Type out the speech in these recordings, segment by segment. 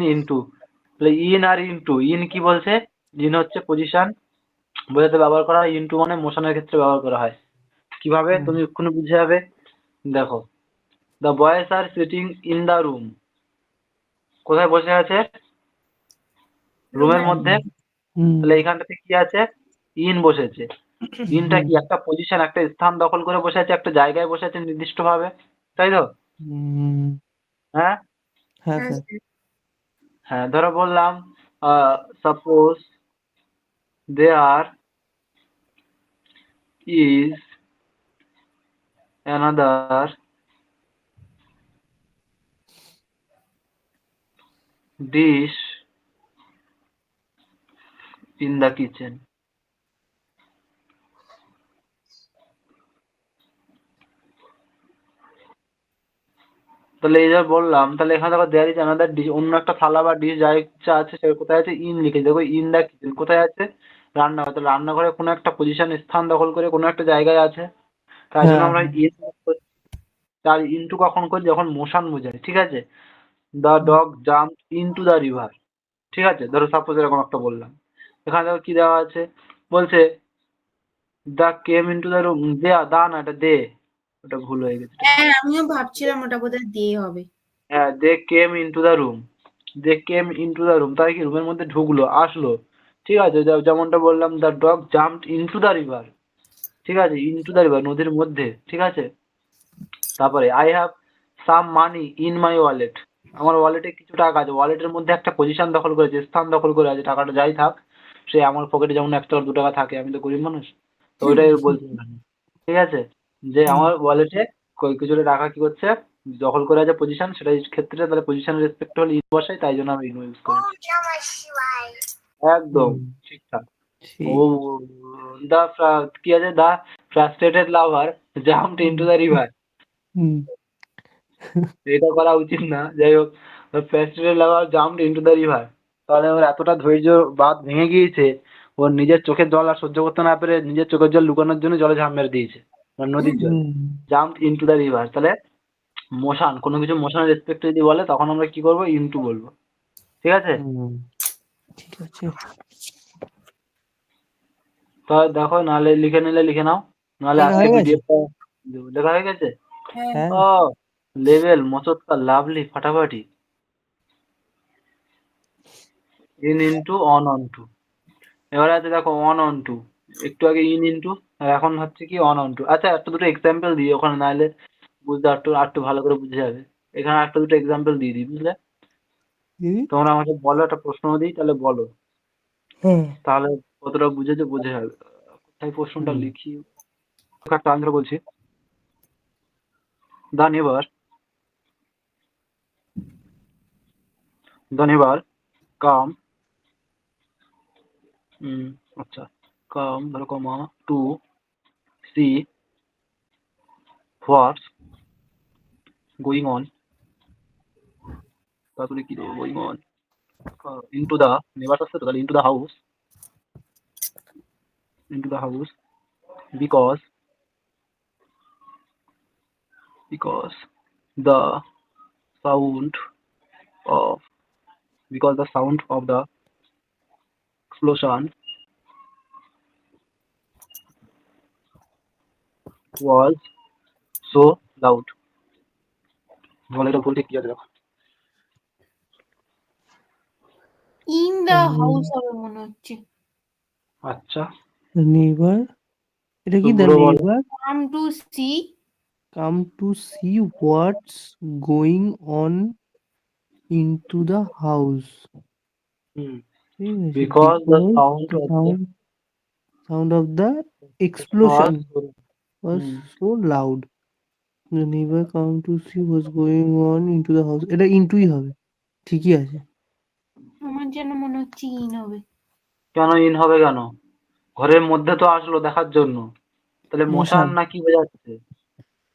In into তাহলে in আর into in কি বলছে? ইন হচ্ছে পজিশন বোঝাতে ব্যবহার করা হয় ইনটু মানে মোশনের ক্ষেত্রে ব্যবহার করা হয়। কীভাবে? তুমি এক্ষুনি বুঝে যাবে। দেখো the boys R sitting in the room কোথায় বসে আছে? রুমের মধ্যে। তাহলে এইখানটাতে কি আছে? ইন বসেছে। ইনটা কি একটা পজিশন একটা স্থান দখল করে বসে আছে একটা জায়গায় বসে আছে নির্দিষ্ট ভাবে তাই তো? হ্যাঁ? হ্যাঁ হ্যাঁ ধরো বললাম suppose there is another dish in the kitchen তাহলে এই যা বললাম তাহলে এখানে দেখো দেয়ার ইজ অ্যানাদার ডিশ অন্য একটা থালা বা ডিশ যা ইচ্ছা আছে সে কোথায় আছে? ইন লিখে দেখো ইন দ্য কিচেন কোথায় আছে? রান্নাঘর তাহলে রান্নাঘরে কোনো একটা পজিশন স্থান দখল করে কোনো একটা জায়গায় আছে। তার জন্য হ্যাঁ, আমরা ইন তার ইনটু কখন করি? যখন মোশন বোঝায় ঠিক আছে? The dog jump into the river ঠিক আছে? ধরো সাপোজ এরকম একটা বললাম। এখানে দেখো কি দেওয়া আছে? বলছে the came into the room they the না এটা দে। ওটা ভুল হয়ে গেছে। হ্যাঁ আমিও ভাবছিলাম ওটা বোধহয় দিয়ে হবে। হ্যাঁ they came into the room they came into the room তাই কি রুমের মধ্যে ঢুকলো আসলো? ঠিক আছে যেমনটা বললাম the dog jumped into the river ঠিক আছে ইনটু দ্য রিভার নদীর মধ্যে। ঠিক আছে? তারপরে I have some money in my wallet আমার ওয়ালেটে কিছু টাকা আছে। ওয়ালেটের মধ্যে একটা পজিশন দখল করেছে স্থান দখল করে আছে টাকাটা যাই থাক। সে আমার পকেটে যেমন এক টাকা দু টাকা থাকে আমি তো গরিব মানুষ। তো ওইটাই বলছি। ঠিক আছে? যে আমার ওয়ালেটে কিছুটা টাকা কি করছে? দখল করে আছে পজিশন সেটা এই ক্ষেত্রে তাহলে পজিশনের রেসপেক্ট হলে ইন বসাই তাই জন্য আমি ইন ইউজ করেছি। একদম। ঠিকঠাক ও দা কি আছে? The frustrated lover jumped into the river এটা করা উচিত না। যাই হোক frustrated lover jumped into the river তাহলে ওর এতটা ধৈর্য বাদ ভেঙে গিয়েছে ওর নিজের চোখের জল আর সহ্য করতে না পেরে নিজের চোখের জল লুকানোর জন্য জলে ঝাঁপ মেরে দিয়েছে। নদীর জল। জাম্প ইনটু দ্য রিভার তাহলে মোশন কোনো কিছু মোশনের রেসপেক্ট যদি বলে তখন আমরা কি করব? ইনটু বলব। ঠিক আছে? ঠিক আছে। তো দেখো নাহলে লিখে নিলে লিখে নাও। লেখা আজকে? ভিডিওটা লেখা হয়ে গেছে? হ্যাঁ। হ্যাঁ। ও লেভেল মচৎকার লাভলি ফাটাফাটি। In into on on to এবারে আছে দেখো অন অন টু একটু আগে ইন ইনটু আর এখন হচ্ছে কি অন অন টু আচ্ছা একটা দুটো এক্সাম্পল দিই ওখানে নাহলে বুঝতে একটু আর একটু ভালো করে বুঝে যাবে। এখানে একটা দুটো এক্সাম্পল দিয়ে দিই বুঝলে? তোমরা আমাকে বলো একটা প্রশ্ন দিই তাহলে বলো। হ্যাঁ। তাহলে কতটা বুঝেছ বুঝে যাবে। কোথায় প্রশ্নটা লিখি? একটা আনসার বলছি? The neighbour the neighbour come আচ্ছা কাম ধরো comma to. C what's going on তারপরে কি দেবো going on into the never আসছে তো তাহলে into the house into the house because because the sound of because the sound of the explosion was so loud. বলে এটা বলতে কি আছে দেখো ইন দা হুম। হাউস হবে মনে হচ্ছে আচ্ছা নেইবার এটা কি তো দ্য পুরো বলো। Neighbour come to see come to see what's going on into the house হুম ঠিক আছে because the Because sound the of the sound sound of the explosion. Was was Hmm. so loud. The neighbor come to see what's going on into the house. এটা ইনটুই হবে। ঠিকই আছে। আমার যেন মনে হচ্ছে ইন হবে। কেন ইন হবে কেন? ঘরের মধ্যে তো আসলো দেখার জন্য। তাহলে মশান মশান। না কি বোঝাচ্ছে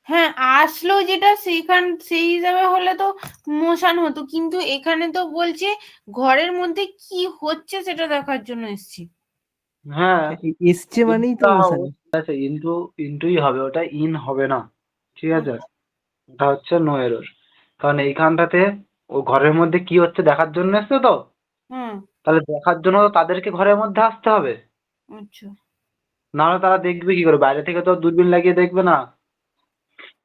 হ্যাঁ আসলো যেটা সেখান সেই হিসাবে হলে তো মোশন হতো। কিন্তু এখানে তো বলছে ঘরের মধ্যে কি হচ্ছে সেটা দেখার জন্য এসছি। হ্যাঁ এসছে মানেই তো আচ্ছা ইনটু ইনটুই হবে ওটা ইন হবে না ঠিক আছে? ওটা হচ্ছে নো এরর কারণ এইখানটাতে ও ঘরের মধ্যে কি হচ্ছে দেখার জন্য এসছে তো? হুম। তাহলে দেখার জন্য তো তাদেরকে ঘরের মধ্যে আসতে হবে। আচ্ছা। নাহলে তারা দেখবে কি করে? বাইরে থেকে তো দূরবীন লাগিয়ে দেখবে না।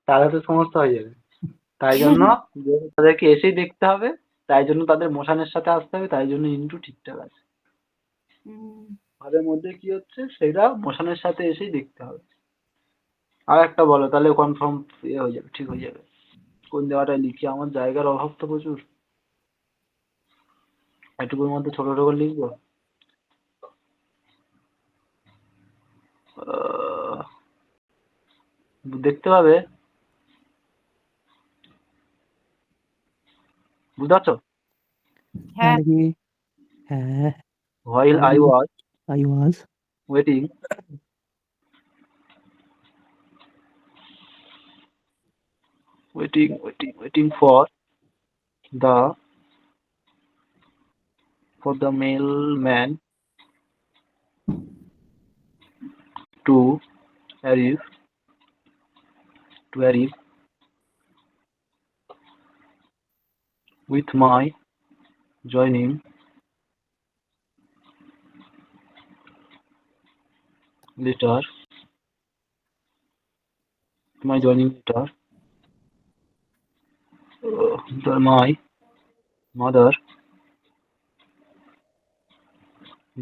তাহলে তো সমস্যা হয়ে যাবে। তাই জন্য তাদেরকে এসেই দেখতে হবে। তাই জন্য তাদের মোশনের সাথে আসতে হবে। তাই জন্য ইন্টু ঠিকঠাক আছে। ঘরের মধ্যে কি হচ্ছে? সেটা মোশনের সাথে এসেই দেখতে হবে। আর একটা বলো তাহলে কনফার্ম ইয়ে হয়ে যাবে ঠিক হয়ে যাবে। কোন জায়গাটায় লিখি? আমার জায়গার অভাব তো প্রচুর। এটুকুর মধ্যে ছোট ছোট লিখব? আহ, দেখতে পাবে? বুঝতে পারছ? হ্যাঁ। মানে কি হ্যাঁ। While I was waiting. waiting, waiting, waiting for the for the mailman to arrive to arrive with my joining letter my joining letter uh, the, my mother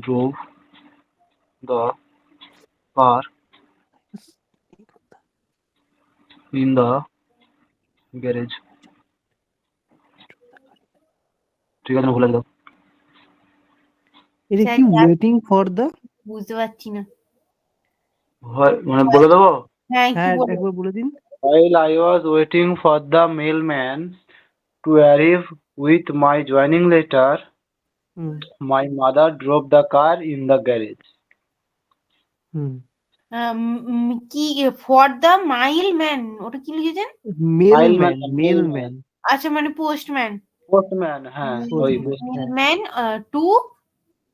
drove the car in the garage ঠিক আছে ভুলে দাও এটা কি waiting for the বুঝতে পারছি না হয় মানে বলে দেবো হ্যাঁ একটু হ্যাঁ বলো। একবার বলে দিন While I was waiting for the mailman to arrive with my joining letter, hmm my mother drove the car in the garage. হুম আহ, উম, উম, কি ফর দ্য মাইল ম্যান ওটা কি লিখেছেন মেলম্যান Mailman, মেলম্যান আচ্ছা মানে পোস্টম্যান Postman, হ্যাঁ ওই Postman. মেলম্যান to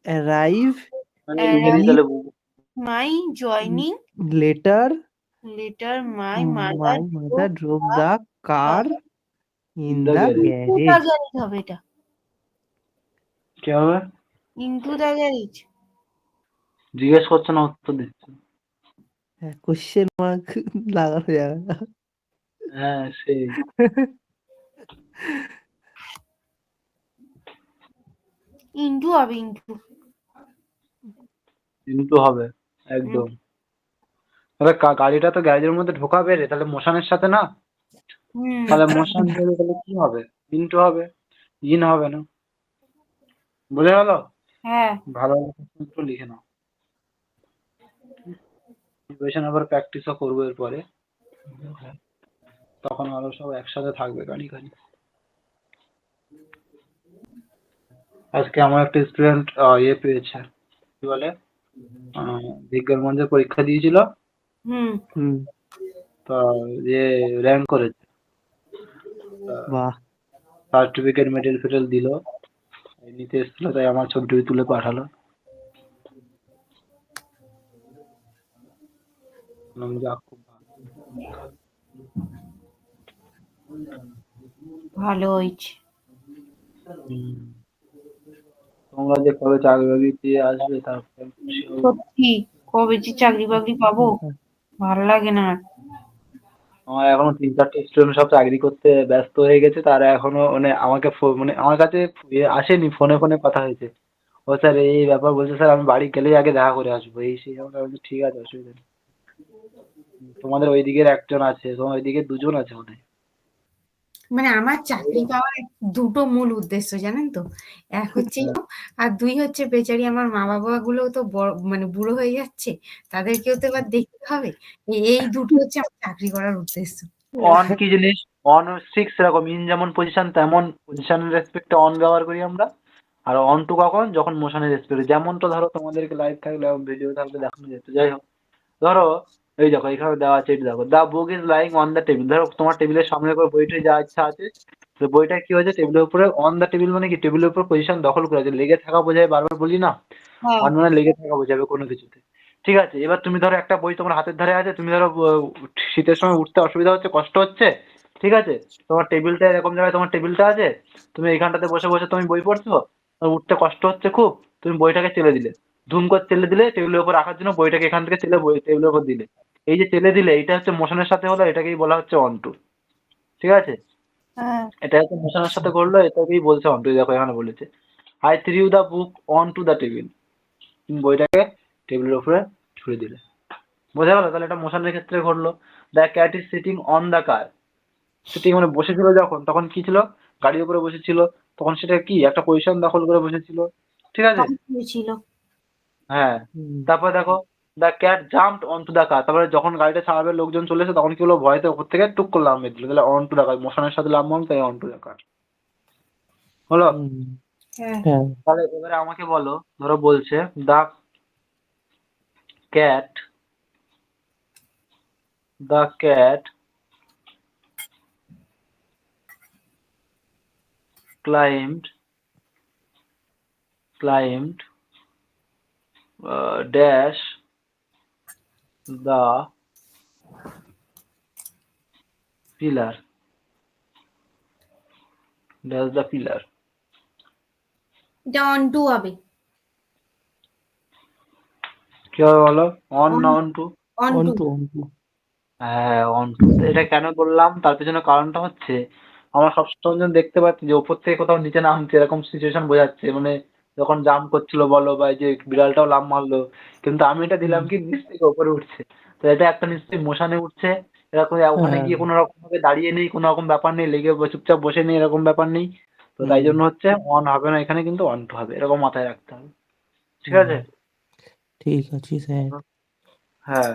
arrive Arrive. ইংরেজি তাহলে বলব। My joining letter letter my my mother mother drove the the garage. হবে এটা। কি হবে? ইনটু দ্য গ্যারেজ জিজ্ঞেস করছে না উত্তর দিচ্ছে। কোশ্চেন মার্ক লাগানো যাবে না। হ্যাঁ সেই। ইনটু হবে ইনটু কিন্তু হবে। একদম। গাড়িটা তো গ্যারেজের মধ্যে ঢোকাবে রে তাহলে মোশানের সাথে না? তাহলে মোশন হলে তাহলে কি হবে? ইনটু হবে ইন হবে না। বুঝে গেল? হ্যাঁ। ভালো একটু লিখে নাও। প্রিপারেশন আবার প্র্যাকটিসও করব এরপরে। তখন আরও সব একসাথে থাকবে গাড়ি গাড়ি আজকে আমার একটা স্টুডেন্ট ইয়ে পেয়েছে। কি বলে? আহ, বিজ্ঞান মঞ্চে পরীক্ষা দিয়েছিল। হুম। হুম। তো ইয়ে র্যাঙ্ক করেছে। বাহ। সার্টিফিকেট মেডেল ফেডেল দিল। নিতে এসেছিল তাই আমার ছবি টবি তুলে পাঠালো। ভালো। হয়েছে। হুম। তোমরা যে কবে চাকরি বাকরি পেয়ে আসবে তারপরে। সত্যি কবে যে চাকরি বাকরি পাবো ভালো লাগে না। আমার এখনও তিন চারটে স্টুডেন্ট সব চাকরি করতে ব্যস্ত হয়ে গেছে তারা এখনও মানে আমাকে মানে আমার কাছে আসেনি ফোনে ফোনে কথা হয়েছে। ও স্যার এই ব্যাপার বলছে স্যার আমি বাড়ি গেলেই আগে দেখা করে আসব। এই সেই আমরা ঠিক আছে অসুবিধা নেই। তোমাদের ওই দিকের একজন আছে তোমার ওই দিকে দুজন আছে মনে হয় মানে আমার চাকরি পাওয়ার দুটো মূল উদ্দেশ্য জানেন তো? এক হচ্ছে এও, আর দুই হচ্ছে বেচারি আমার মা বাবা গুলো তো মানে বুড়ো হয়ে যাচ্ছে তাদেরকেও তো এবার দেখতে হবে। এই দুটো হচ্ছে আমার চাকরি করার উদ্দেশ্য। অন কি জিনিস? অন সিক্স এরকম ইন যেমন পজিশন তেমন পজিশনের রেসপেক্টে অন ব্যবহার করি আমরা। আর অন টু কখন? যখন মোশনের রেসপেক্টে যেমনটা ধরো তোমাদেরকে লাইভ থাকলে ভিডিও থাকলে দেখানো যেত যাই হোক ধরো এই দেখো এখানে দেওয়া আছে এটা দেখো the book is lying on the table ধরো তোমার টেবিলের সামনে করে বইটা যা ইচ্ছা আছে তো বইটা কি হয়েছে? টেবিলের উপরে অন দ্য টেবিল মানে কি? টেবিলের উপর পজিশন দখল করে আছে। লেগে থাকা বোঝায় বারবার বলি না? হ্যাঁ। অন মানে লেগে থাকা বোঝাবে কোনো কিছুতে। ঠিক আছে এবার তুমি ধরো একটা বই তোমার হাতের ধারে আছে তুমি ধরো শীতের সময় উঠতে অসুবিধা হচ্ছে কষ্ট হচ্ছে ঠিক আছে? তোমার টেবিলটা এরকম জায়গায় তোমার টেবিলটা আছে তুমি এখানটাতে বসে বসে তুমি বই পড়ছো উঠতে কষ্ট হচ্ছে খুব তুমি বইটাকে চেলে দিলে। ধুম করে চেলে দিলে টেবিলের উপর রাখার জন্য বইটাকে এখান থেকে চেলে বই টেবিলের উপর দিলে। এই যে চেলে দিলে এটা হচ্ছে মোশনের সাথে হলো এটাকেই বলা হচ্ছে অন টু ঠিক আছে? হ্যাঁ। এটা হচ্ছে মোশনের সাথে করল এটাকেই বলছে অন টু দেখো এখানে বলেছে I threw the book on to the table তুমি বইটাকে টেবিলের উপরে ছুড়ে দিলে। বোঝা গেল? তাহলে এটা মোশনের ক্ষেত্রে ঘটলো। The cat is sitting on the car sitting মানে বসেছিল যখন তখন কি ছিল? গাড়ির উপরে বসেছিল। তখন সেটা কি? একটা পজিশন দখল করে বসেছিল। ঠিক আছে? হ্যাঁ। তারপর দেখো the cat jumped on to the car তারপরে যখন গাড়িটা ছাড়াবে লোকজন চলে এসে তখন কি হলো ভয়তে উপর থেকে টুক করে লাভ মেরে দিল তাহলে অন টু দ্য কার মোশনের সাথে লাভ মারল তাই অন টু দ্য কার হলো হ্যাঁ। হ্যাঁ। তাহলে এবারে আমাকে বলো ধরো বলছে the cat the cat climbed climbed uh, dash the pillar. Dash the pillar. এটা অন টু হবে। কি হবে বলো? অন না on to on to to on to হ্যাঁ অন টু এটা কেন বললাম? তার পেছনে কারণটা হচ্ছে আমরা সবসময় দেখতে পাচ্ছি যে ওপর থেকে কোথাও নিচে নামছে এরকম সিচুয়েশন বোঝাচ্ছে। মানে যখন জাম্প করছিল বলো বা এই যে বিড়ালটাও লাভ মারলো কিন্তু আমি এটা দিলাম কি নিচ থেকে ওপরে উঠছে। তো এটা একটা নিশ্চয়ই মোশনে উঠছে। এরকম ওখানে হ্যাঁ। গিয়ে কোনো রকম ভাবে দাঁড়িয়ে নেই কোনো রকম ব্যাপার নেই লেগে চুপচাপ বসে নেই এরকম ব্যাপার নেই। তো তাই জন্য হচ্ছে অন হবে না এখানে কিন্তু অন হবে এরকম মাথায় রাখতে হবে। ঠিক আছে? ঠিক আছে স্যার হ্যাঁ।